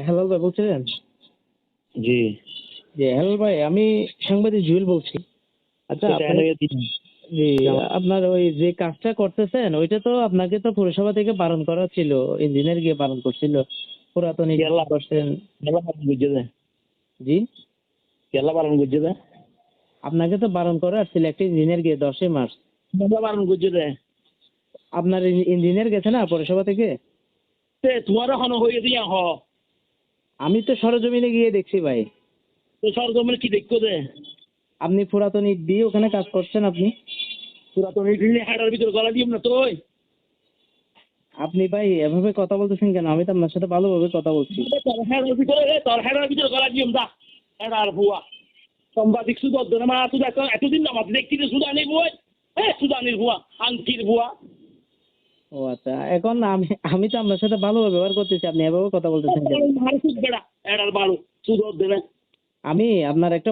হেলাল ভাই বলছিলেন? জি। যে হেলাল ভাই আমি সাংবাদিক জুয়েল বলছি। আচ্ছা জি আপনার ওই যে কাজটা করতেছেন ওইটা তো আপনাকে তো পৌরসভা থেকে বারণ করা ছিল ইঞ্জিনিয়ার গিয়ে বারণ করছিল পুরাতন। করছেন। জি? কেলা বারণ করছে আপনাকে তো বারণ করা ছিল একটা ইঞ্জিনিয়ার গিয়ে দশই মার্চ। বারণ করছে আপনার ইঞ্জিনিয়ার গেছে না পৌরসভা থেকে? তে তোমার এখন হয়ে দিয়া হ। আমি তো সরজমিনে গিয়ে দেখছি ভাই। তো সরজমিনে কি দেখছ দে আপনি পুরাতন ইট দিয়ে ওখানে কাজ করছেন আপনি? পুরাতন ইডলি হাড়ার ভিতরে গলা দিম না তুই। আপনি ভাই এভাবে কথা বলতেছেন কেন? আমি তো আপনার সাথে ভালোভাবে কথা বলছি। তোর হেড়ার ভিতরে তোর হেড়ার ভিতরে গলা দিম দা হেড়ার বুয়া সাংবাদিক শুধু অধ্যয়ন মা তুই এতদিন না যে সুদানি বুয়া এ সুদানির বুয়া আংটির বুয়া ও আচ্ছা এখন আমি আমি তো আপনার সাথে ভালো ব্যবহার করতেছি আপনি এভাবে কথা বলতেছেন আমি আপনার একটা